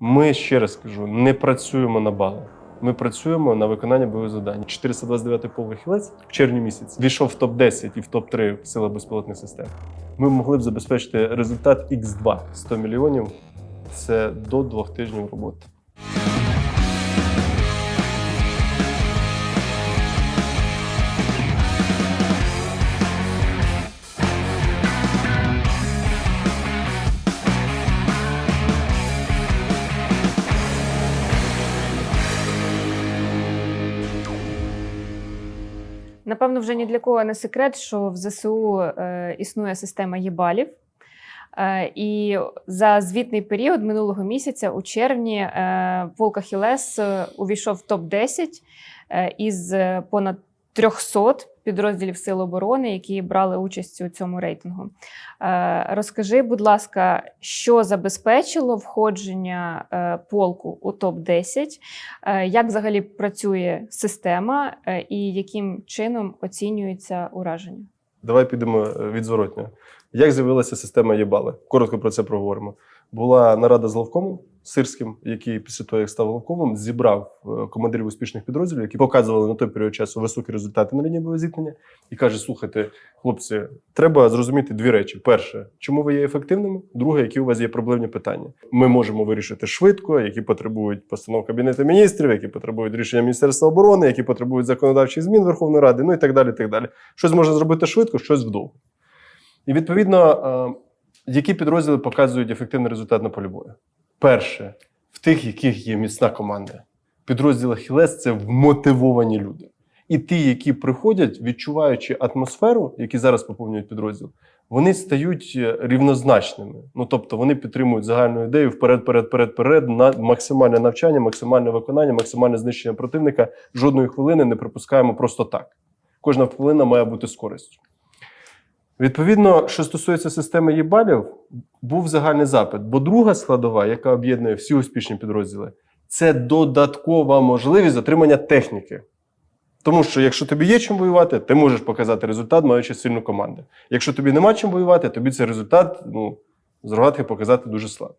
Ми ще раз кажу, не працюємо на бали. Ми працюємо на виконання бойових завдань. 429 полк хілець в червні місяці війшов в топ 10 і в топ 3 сила безпілотних систем. Ми могли б забезпечити результат X2 100 мільйонів. Це до двох тижнів роботи. Напевно, вже ні для кого не секрет, що в ЗСУ е, існує система єбалів. Е, і за звітний період минулого місяця, у червні, е, полк Ахілес увійшов в топ-10 е, із понад 300 підрозділів Сил оборони, які брали участь у цьому рейтингу. Е, розкажи, будь ласка, що забезпечило входження е, полку у топ-10, е, як взагалі працює система і яким чином оцінюється ураження? Давай підемо від зворотнього. Як з'явилася система Єбали? Коротко про це проговоримо. Була нарада з Лавкомом Сирським, який після того, як став Лавкомом, зібрав е, командирів успішних підрозділів, які показували на той період часу високі результати на лінії зіткнення, і каже: слухайте, хлопці, треба зрозуміти дві речі: перше, чому ви є ефективними? Друге, які у вас є проблемні питання. Ми можемо вирішити швидко, які потребують постанов кабінету міністрів, які потребують рішення Міністерства оборони, які потребують законодавчих змін Верховної Ради, ну і так далі. так далі. Щось можна зробити швидко, щось вдовго. І відповідно, е, які підрозділи показують ефективний результат на полі бою? Перше, в тих, яких є міцна команда. Підрозділ Ахілес це вмотивовані люди. І ті, які приходять, відчуваючи атмосферу, які зараз поповнюють підрозділ, вони стають е, рівнозначними. Ну тобто вони підтримують загальну ідею вперед, перед, перед, перед, на максимальне навчання, максимальне виконання, максимальне знищення противника. Жодної хвилини не припускаємо просто так. Кожна хвилина має бути з користю. Відповідно, що стосується системи ЄБАЛів, був загальний запит. Бо друга складова, яка об'єднує всі успішні підрозділи, це додаткова можливість отримання техніки. Тому що якщо тобі є чим воювати, ти можеш показати результат, маючи сильну команду. Якщо тобі нема чим воювати, тобі цей результат ну, з рогатки показати дуже слабо.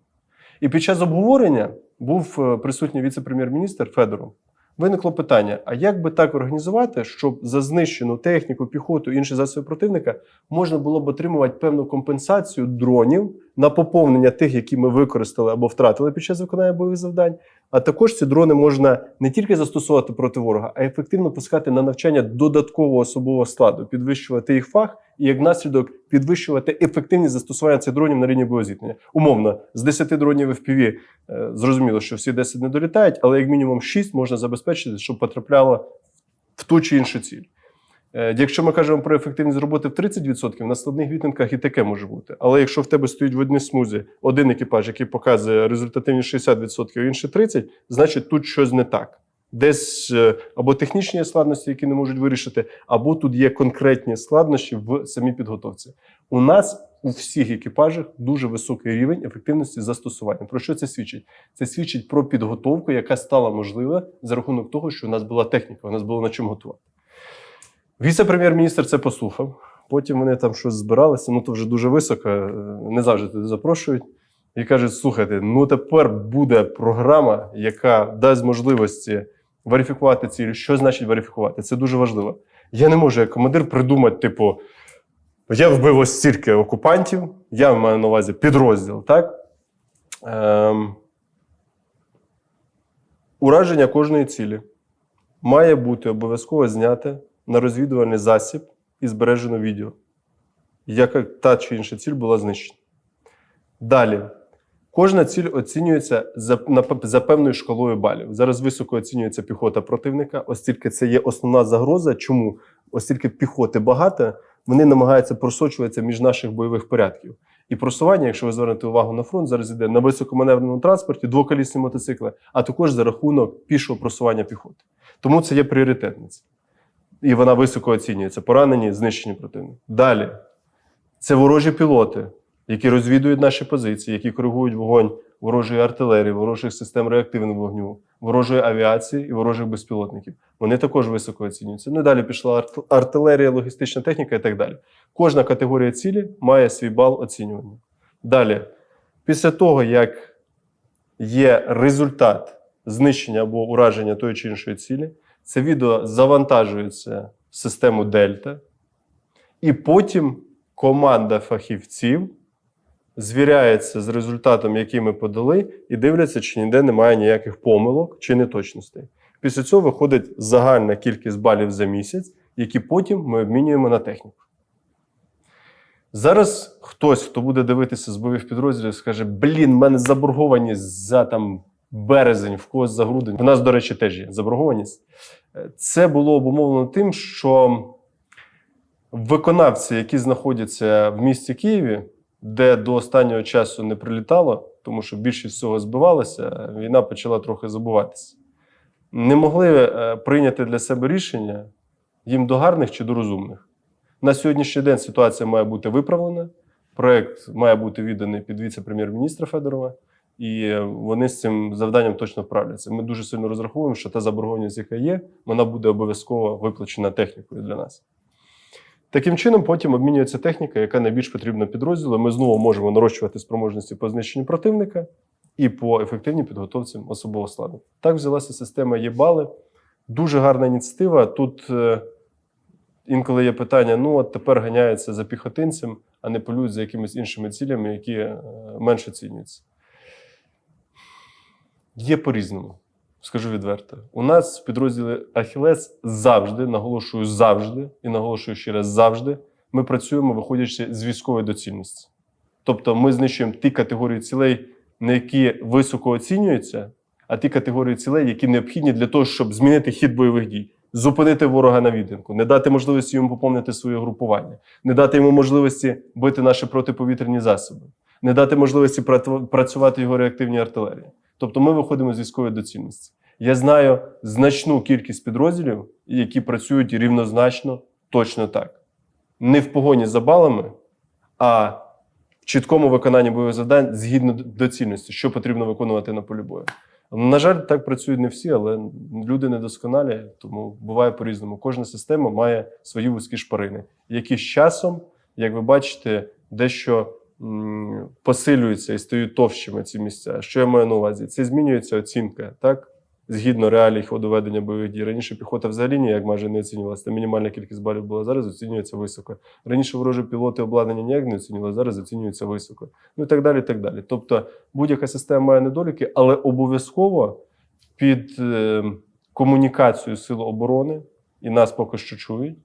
І під час обговорення був е, присутній віце-прем'єр-міністр Федоров. Виникло питання: а як би так організувати, щоб за знищену техніку, піхоту, інші засоби противника можна було б отримувати певну компенсацію дронів на поповнення тих, які ми використали або втратили під час виконання бойових завдань. А також ці дрони можна не тільки застосовувати проти ворога, а ефективно пускати на навчання додаткового особового складу, підвищувати їх фах і як наслідок підвищувати ефективність застосування цих дронів на лінії боєзіткнення. Умовно, з 10 дронів FPV е, зрозуміло, що всі 10 не долітають, але як мінімум 6 можна забезпечити, щоб потрапляло в ту чи іншу ціль. Е, Якщо ми кажемо про ефективність роботи в 30%, на складних вітинках і таке може бути. Але якщо в тебе стоїть в одній смузі один екіпаж, який показує результативність 60%, інший 30%, значить тут щось не так. Десь е, або технічні складності, які не можуть вирішити, або тут є конкретні складнощі в самій підготовці. У нас у всіх екіпажах дуже високий рівень ефективності застосування. Про що це свідчить? Це свідчить про підготовку, яка стала можлива за рахунок того, що у нас була техніка, у нас було на чому готувати. Віце-прем'єр-міністр це послухав. Потім вони там щось збиралися, ну то вже дуже високо, е, не завжди туди запрошують. І кажуть: слухайте, ну тепер буде програма, яка дасть можливості верифікувати цілі. Що значить верифікувати? Це дуже важливо. Я не можу як командир придумати, типу, я вбив ось стільки окупантів, я маю на увазі підрозділ, так? Ем, ураження кожної цілі має бути обов'язково зняте на розвідувальний засіб і збережено відео, яка та чи інша ціль була знищена. Далі. Кожна ціль оцінюється за, за певною шкалою балів. Зараз високо оцінюється піхота противника, оскільки це є основна загроза. Чому? Оскільки піхоти багато, вони намагаються просочуватися між наших бойових порядків. І просування, якщо ви звернете увагу на фронт, зараз йде на високоманевреному транспорті, двоколісні мотоцикли, а також за рахунок пішого просування піхоти. Тому це є пріоритетниця. І вона високо оцінюється. Поранені, знищені противник. Далі це ворожі пілоти, які розвідують наші позиції, які коригують вогонь ворожої артилерії, ворожих систем реактивного вогню, ворожої авіації і ворожих безпілотників. Вони також високо оцінюються. Ну і далі пішла артилерія, логістична техніка і так далі. Кожна категорія цілі має свій бал оцінювання. Далі, після того, як є результат знищення або ураження тої чи іншої цілі. Це відео завантажується в систему Дельта, і потім команда фахівців звіряється з результатом, який ми подали, і дивляться, чи ніде немає ніяких помилок чи неточностей. Після цього виходить загальна кількість балів за місяць, які потім ми обмінюємо на техніку. Зараз хтось, хто буде дивитися з бойових підрозділів, скаже: Блін, в мене заборгованість за там березень, в когось за грудень. У нас, до речі, теж є заборгованість. Е, Це було обумовлено тим, що виконавці, які знаходяться в місті Києві, де до останнього часу не прилітало, тому що більшість всього збивалася, війна почала трохи забуватися. Не могли е, прийняти для себе рішення їм до гарних чи до розумних. На сьогоднішній день ситуація має бути виправлена. Проект має бути відданий під віце-прем'єр-міністра Федорова, і вони з цим завданням точно вправляться. Ми дуже сильно розраховуємо, що та заборгованість, яка є, вона буде обов'язково виплачена технікою для нас. Таким чином, потім обмінюється техніка, яка найбільш потрібна підрозділу. Ми знову можемо нарощувати спроможності по знищенню противника і по ефективній підготовці особового складу. Так взялася система ЄБАЛи. Дуже гарна ініціатива. Тут е, інколи є питання: ну от тепер ганяються за піхотинцем, а не полюють за якимись іншими цілями, які е, менше цінюються. Є по-різному. Скажу відверто. У нас в підрозділі Ахілес завжди, наголошую завжди, і наголошую ще раз завжди, ми працюємо, виходячи з військової доцільності. Тобто ми знищуємо ті категорії цілей, на які високо оцінюються, а ті категорії цілей, які необхідні для того, щоб змінити хід бойових дій, зупинити ворога на відтинку, не дати можливості йому поповнити своє групування, не дати йому можливості бити наші протиповітряні засоби, не дати можливості працювати його реактивній артилерії. Тобто ми виходимо з військової доцільності. Я знаю значну кількість підрозділів, які працюють рівнозначно точно так. Не в погоні за балами, а в чіткому виконанні бойових завдань згідно доцільності, що потрібно виконувати на полі бою. На жаль, так працюють не всі, але люди недосконалі, тому буває по-різному. Кожна система має свої вузькі шпарини, які з часом, як ви бачите, дещо посилюються і стають товщими ці місця. Що я маю на увазі? Це змінюється оцінка, так? Згідно реалій ходу ведення бойових дій. Раніше піхота взагалі ніяк майже не оцінювалася. Та мінімальна кількість балів була зараз, оцінюється високо. Раніше ворожі пілоти обладнання ніяк не оцінювали, зараз оцінюється високо. Ну і так далі. і так далі. Тобто будь-яка система має недоліки, але обов'язково під е, комунікацію Сил оборони, і нас поки що чують,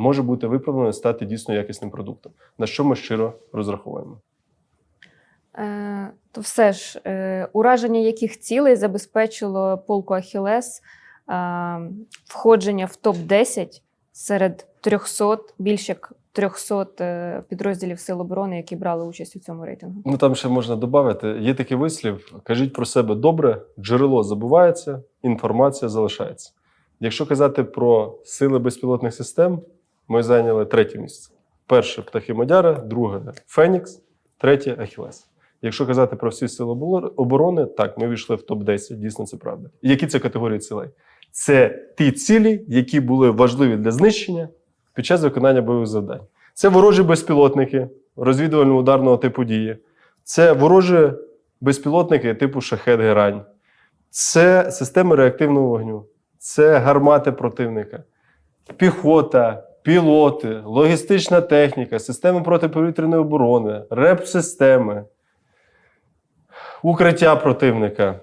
може бути виправлено і стати дійсно якісним продуктом, на що ми щиро розраховуємо. Е, то все ж, е, ураження яких цілей забезпечило полку Ахілес е, входження в топ-10 серед 300, більш як 300 е, підрозділів Сил оборони, які брали участь у цьому рейтингу. Ну там ще можна додати. Є такий вислів: кажіть про себе добре, джерело забувається, інформація залишається. Якщо казати про сили безпілотних систем, ми зайняли третє місце. Перше птахи Мадяра, друге Фенікс, третє Ахілес. Якщо казати про всі сили оборони, так, ми війшли в топ-10, дійсно це правда. Які це категорії цілей? Це ті цілі, які були важливі для знищення під час виконання бойових завдань. Це ворожі безпілотники розвідувально-ударного типу дії, це ворожі безпілотники типу шахет Герань, це системи реактивного вогню, це гармати противника, піхота, пілоти, логістична техніка, системи протиповітряної оборони, реп-системи, укриття противника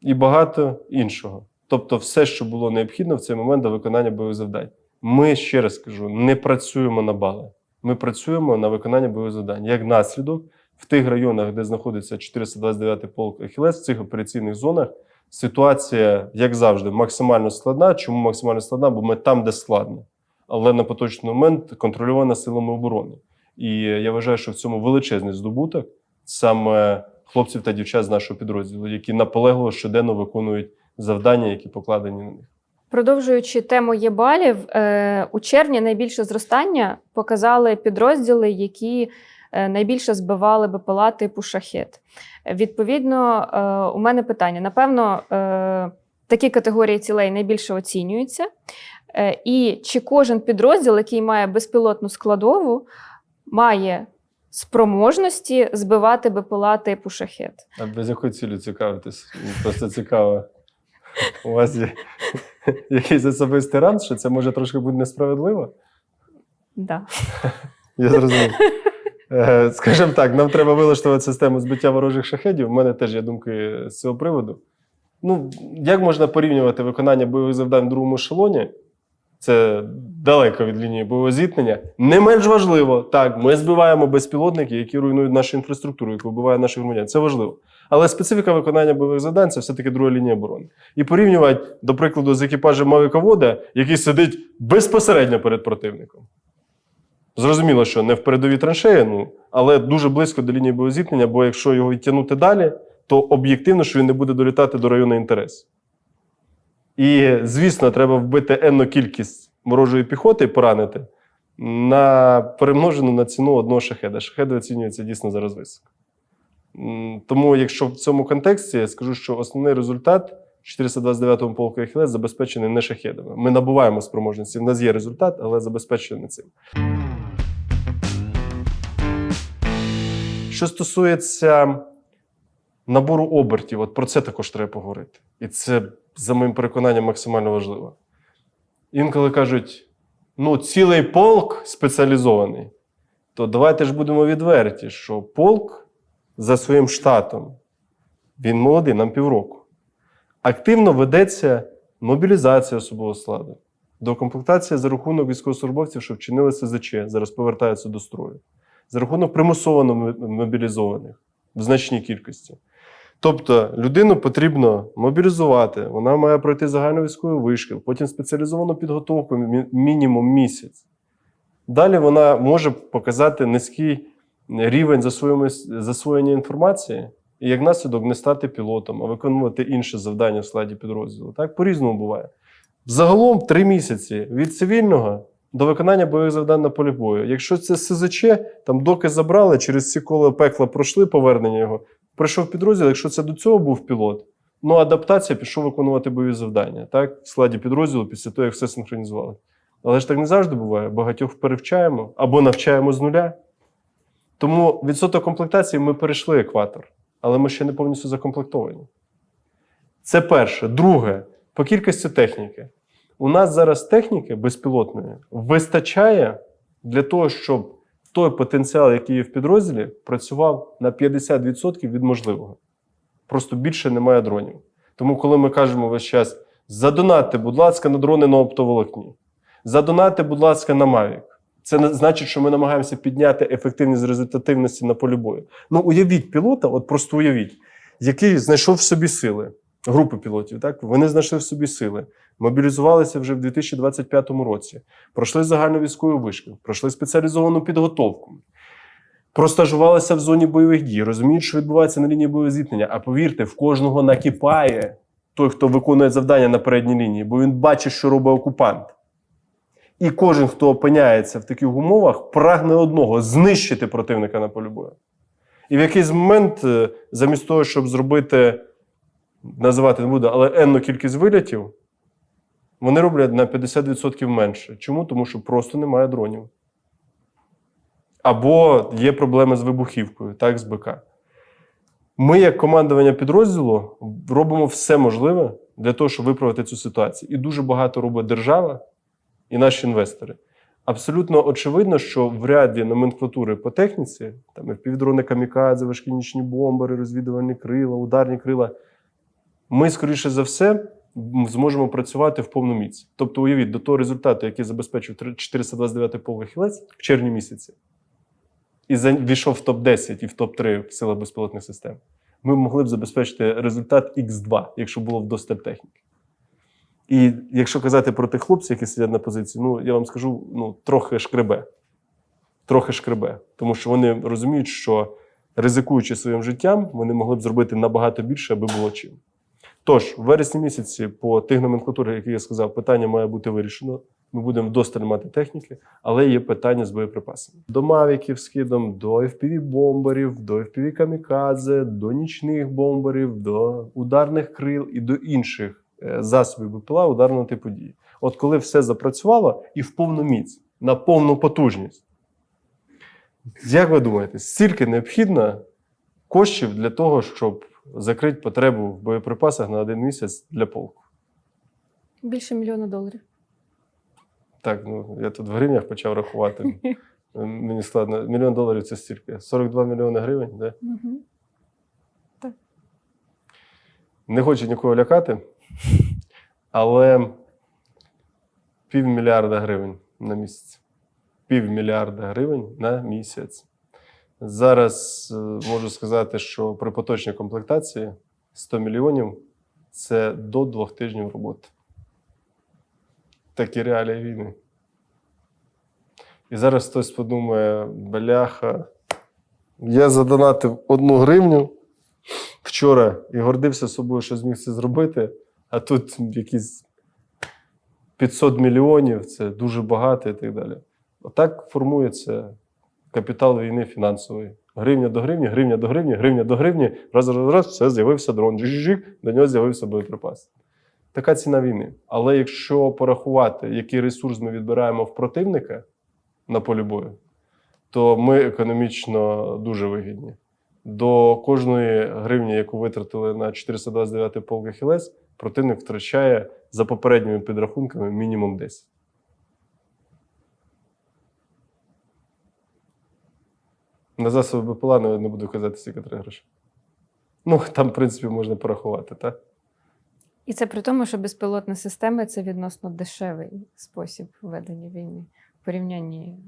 і багато іншого. Тобто, все, що було необхідно в цей момент до виконання бойових завдань. Ми ще раз кажу, не працюємо на бали. Ми працюємо на виконання бойових завдань. Як наслідок, в тих районах, де знаходиться 429 полк Ахілес, в цих операційних зонах, ситуація, як завжди, максимально складна. Чому максимально складна? Бо ми там, де складно. Але на поточний момент контрольована силами оборони. І я вважаю, що в цьому величезний здобуток саме хлопців та дівчат з нашого підрозділу, які наполегливо щоденно виконують завдання, які покладені на них. Продовжуючи тему єбалів, е, у червні найбільше зростання показали підрозділи, які е, найбільше збивали БПЛА типу шахет. Відповідно, е, у мене питання: напевно, такі категорії цілей найбільше оцінюються. Е, І чи кожен підрозділ, який має безпілотну складову, має спроможності збивати БПЛА типу шахет. А без якої цілі цікавитись? Просто цікаво. У вас є якийсь особистий ранг, що це може трошки бути несправедливо? Да. Я зрозумів. Е, Скажімо так, нам треба вилаштувати систему збиття ворожих шахедів. У мене теж є думки з цього приводу. Ну, як можна порівнювати виконання бойових завдань в другому ешелоні? Це далеко від лінії бойового зіткнення. Не менш важливо, так, ми збиваємо безпілотники, які руйнують нашу інфраструктуру, яку вбиває наших громадян. Це важливо. Але специфіка виконання бойових завдань це все-таки друга лінія оборони. І порівнювати, до прикладу, з екіпажем Мавіковода, який сидить безпосередньо перед противником. Зрозуміло, що не в передовій траншеї, ну, але дуже близько до лінії бойового бо якщо його відтягнути далі, то об'єктивно, що він не буде долітати до району інтересу. І, звісно, треба вбити енну кількість ворожої піхоти і поранити на перемножену на ціну одного шахеда. Шахеди оцінюються дійсно зараз високо. Тому, якщо в цьому контексті, я скажу, що основний результат 429-му полку Ахілес забезпечений не шахедами. Ми набуваємо спроможності. В нас є результат, але забезпечений не цим. Що стосується набору обертів, от про це також треба поговорити. І це, за моїм переконанням, максимально важливо. Інколи кажуть: ну, цілий полк спеціалізований, то давайте ж будемо відверті, що полк за своїм штатом, він молодий, нам півроку. Активно ведеться мобілізація особового складу, докомплектація за рахунок військовослужбовців, що вчинили СЗЧ, зараз повертаються до строю, за рахунок примусово мобілізованих в значній кількості. Тобто людину потрібно мобілізувати, вона має пройти загальновійськовий вишкіл, потім спеціалізовану підготовку мінімум місяць. Далі вона може показати низький рівень засвоєння інформації, і як наслідок не стати пілотом, а виконувати інше завдання в складі підрозділу. Так по-різному буває. Загалом три місяці від цивільного до виконання бойових завдань на полі бою. Якщо це СЗЧ, там доки забрали, через всі кола пекла пройшли повернення його, прийшов підрозділ. Якщо це до цього був пілот, ну адаптація пішов виконувати бойові завдання, так, в складі підрозділу після того, як все синхронізували. Але ж так не завжди буває. Багатьох перевчаємо або навчаємо з нуля. Тому відсоток комплектації ми перейшли екватор, але ми ще не повністю закомплектовані. Це перше. Друге, по кількості техніки. У нас зараз техніки безпілотної вистачає для того, щоб той потенціал, який є в підрозділі, працював на 50% від можливого. Просто більше немає дронів. Тому, коли ми кажемо весь час: задонатьте, будь ласка, на дрони на оптоволокні, задонатьте, будь ласка, на Mavic. Це значить, що ми намагаємося підняти ефективність результативності на полі бою. Ну, уявіть пілота, от просто уявіть, який знайшов в собі сили, групи пілотів, так? Вони знайшли в собі сили, мобілізувалися вже в 2025 році, пройшли загальновійськовий вишкіл, пройшли спеціалізовану підготовку, простажувалися в зоні бойових дій, розуміють, що відбувається на лінії бойового зіткнення. А повірте, в кожного накипає той, хто виконує завдання на передній лінії, бо він бачить, що робить окупант. І кожен, хто опиняється в таких умовах, прагне одного знищити противника на полі бою. І в якийсь момент, е, замість того, щоб зробити, називати не буду, але енну кількість вилітів, вони роблять на 50% менше. Чому? Тому що просто немає дронів. Або є проблеми з вибухівкою, так, з БК. Ми, як командування підрозділу, робимо все можливе для того, щоб виправити цю ситуацію. І дуже багато робить держава і наші інвестори. Абсолютно очевидно, що в ряді номенклатури по техніці, там півдрони камікадзе, важкі нічні бомбери, розвідувальні крила, ударні крила, ми, скоріше за все, зможемо працювати в повну міць. Тобто, уявіть, до того результату, який забезпечив 429 полк хілець в червні місяці, і війшов в топ-10 і в топ-3 в силах безпілотних систем, ми могли б забезпечити результат Х2, якщо було вдосталь техніки. І якщо казати про тих хлопців, які сидять на позиції, ну я вам скажу, ну трохи шкребе. Трохи шкребе. Тому що вони розуміють, що ризикуючи своїм життям, вони могли б зробити набагато більше, аби було чим. Тож, в вересні місяці, по тих номенклатурах, які я сказав, питання має бути вирішено. Ми будемо вдосталь мати техніки, але є питання з боєприпасами. До мавіків з до FPV-бомберів, до FPV-камікадзе, до нічних бомберів, до ударних крил і до інших е, засобів БПЛА ударного типу дії. От коли все запрацювало і в повну міць, на повну потужність, Як ви думаєте, стільки необхідно коштів для того, щоб закрити потребу в боєприпасах на один місяць для полку? Більше мільйона доларів. Так, ну я тут в гривнях почав рахувати. Мені складно. Мільйон доларів це стільки. 42 мільйони гривень, да? Угу. Не хочу нікого лякати, але півмільярда гривень на місяць. Півмільярда гривень на місяць. Зараз е, можу сказати, що при поточній комплектації 100 мільйонів це до двох тижнів роботи. Такі реалії війни. І зараз хтось подумає: бляха, я задонатив одну гривню вчора і гордився собою, що зміг це зробити, а тут якісь 500 мільйонів це дуже багато і так далі. Отак формується капітал війни фінансовий. Гривня до гривні, гривня до гривні, гривня до гривні. Раз, раз, раз, все, з'явився дрон. Жик-жик, до нього з'явився боєприпас. Така ціна війни. Але якщо порахувати, який ресурс ми відбираємо в противника на полі бою, то ми економічно дуже вигідні. До кожної гривні, яку витратили на 429 полк Ахілес, противник втрачає за попередніми підрахунками мінімум 10. На засоби БПЛА не буду казати, скільки треба грошей. Ну, там, в принципі, можна порахувати, так? І це при тому, що безпілотні системи це відносно дешевий спосіб ведення війни в порівнянні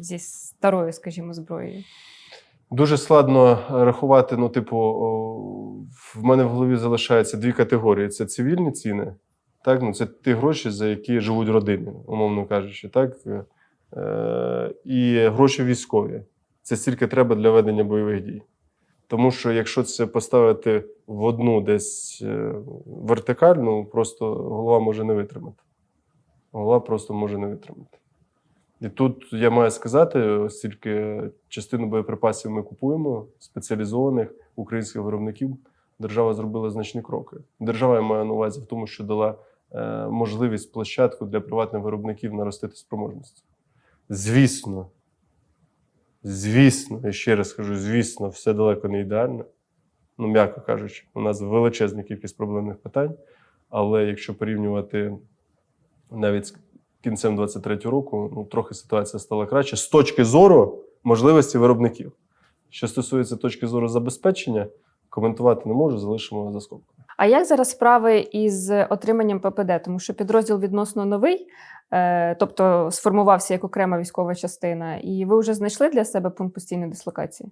зі старою, скажімо, зброєю. Дуже складно рахувати. Ну, типу, в мене в голові залишаються дві категорії: це цивільні ціни, так? Ну, це ті гроші, за які живуть родини, умовно кажучи, так? Е, і гроші військові. Це стільки треба для ведення бойових дій. Тому що якщо це поставити в одну десь е, вертикаль, ну просто голова може не витримати. Голова просто може не витримати. І тут я маю сказати, оскільки частину боєприпасів ми купуємо, спеціалізованих українських виробників, держава зробила значні кроки. Держава я маю на увазі в тому, що дала е, можливість площадку для приватних виробників наростити спроможність. Звісно, звісно, я ще раз кажу, звісно, все далеко не ідеально. Ну, м'яко кажучи, у нас величезна кількість проблемних питань. Але якщо порівнювати навіть з кінцем 23-го року, ну, трохи ситуація стала краще з точки зору можливості виробників. Що стосується точки зору забезпечення, коментувати не можу, залишимо за скобкою. А як зараз справи із отриманням ППД? Тому що підрозділ відносно новий, е, тобто сформувався як окрема військова частина, і ви вже знайшли для себе пункт постійної дислокації?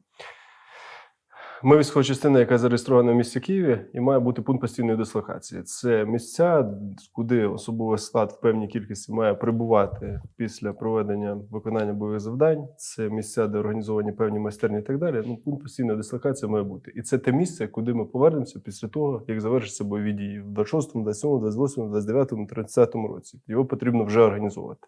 Ми військова частина, яка зареєстрована в місті Києві, і має бути пункт постійної дислокації. Це місця, куди особовий склад в певній кількості має прибувати після проведення виконання бойових завдань. Це місця, де організовані певні майстерні і так далі. Ну, пункт постійної дислокації має бути. І це те місце, куди ми повернемося після того, як завершаться бойові дії в 26, 27, 28, 29, 30 році. Його потрібно вже організовувати.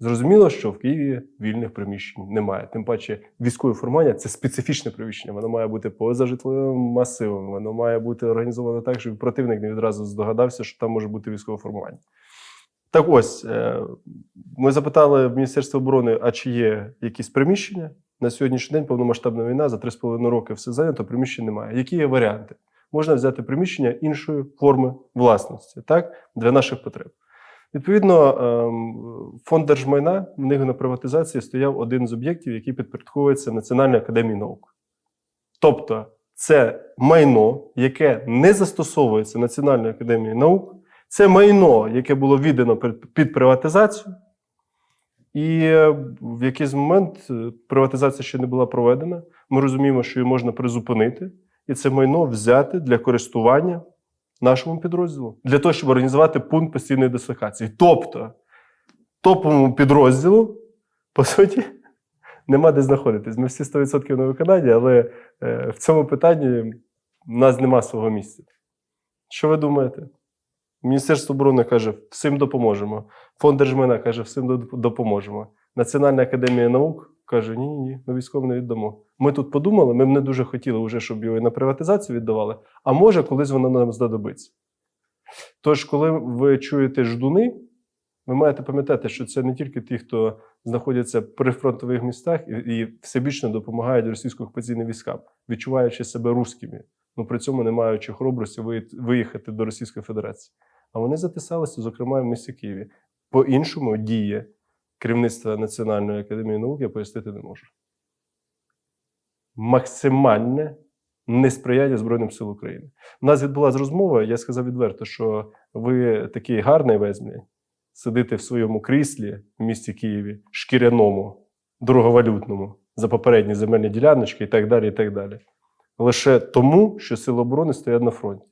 Зрозуміло, що в Києві вільних приміщень немає. Тим паче, військове формування це специфічне приміщення. Воно має бути поза житловим масивом. Воно має бути організовано так, щоб противник не відразу здогадався, що там може бути військове формування. Так ось е, ми запитали в Міністерство оборони, а чи є якісь приміщення на сьогоднішній день повномасштабна війна за 3,5 роки все зайнято, приміщень немає. Які є варіанти? Можна взяти приміщення іншої форми власності, так, для наших потреб. Відповідно, ем, фонд держмайна в них на приватизації стояв один з об'єктів, який підпорядковується Національній академії наук. Тобто, це майно, яке не застосовується Національною академією наук, це майно, яке було віддано під приватизацію, і е, в якийсь момент е, приватизація ще не була проведена. Ми розуміємо, що її можна призупинити, і це майно взяти для користування нашому підрозділу для того, щоб організувати пункт постійної дислокації. Тобто, топовому підрозділу, по суті, нема де знаходитись. Ми всі 100% на виконанні, але е, в цьому питанні в нас нема свого місця. Що ви думаєте? Міністерство оборони каже, всім допоможемо. Фонд держмайна каже, всім допоможемо. Національна академія наук каже: ні, ні, ми військовим не віддамо. Ми тут подумали, ми б не дуже хотіли, вже, щоб його і на приватизацію віддавали, а може, колись воно нам знадобиться. Тож, коли ви чуєте ждуни, Ви маєте пам'ятати, що це не тільки ті, хто знаходяться в прифронтових містах і, і всебічно допомагають російсько-окупаційним військам, відчуваючи себе русскими, ну при цьому не маючи хоробрості виїхати до Російської Федерації. А вони затисалися, зокрема, в місті Києві. По-іншому діє керівництва Національної академії наук, я пояснити не можу. Максимальне несприяння Збройним сил України. У нас відбулася розмова, я сказав відверто, що ви такий гарний везмі, сидите в своєму кріслі в місті Києві, шкіряному, дороговалютному, за попередні земельні діляночки і так далі. і так далі. Лише тому, що Сили оборони стоять на фронті.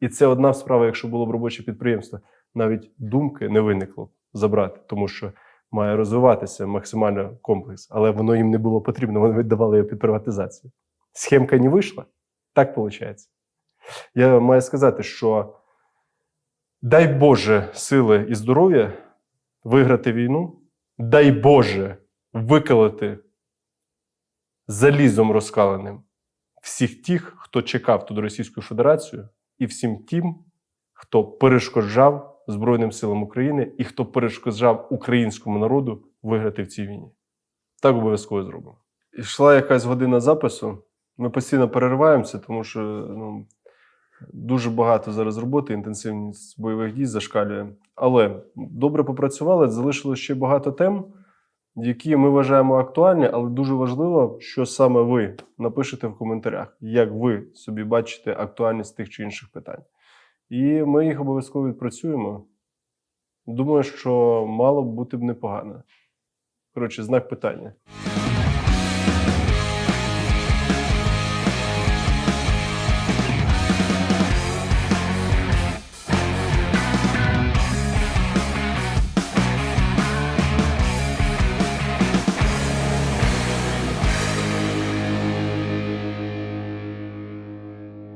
І це одна справа, якщо було б робоче підприємство, навіть думки не виникло забрати, тому що має розвиватися максимально комплекс, але воно їм не було потрібно, вони віддавали його під приватизацію. Схемка не вийшла, так виходить. Я маю сказати, що дай Боже сили і здоров'я виграти війну, дай Боже виколоти залізом розкаленим всіх тих, хто чекав тут Російську Федерацію, і всім тим, хто перешкоджав Збройним силам України і хто перешкоджав українському народу виграти в цій війні. Так обов'язково зробимо. Йшла якась година запису. Ми постійно перериваємося, тому що ну, дуже багато зараз роботи, інтенсивність бойових дій зашкалює. Але добре попрацювали, залишилось ще багато тем, які ми вважаємо актуальні, але дуже важливо, що саме ви напишете в коментарях, як ви собі бачите актуальність тих чи інших питань. І ми їх обов'язково відпрацюємо. Думаю, що мало б бути б непогано. Коротше, знак питання.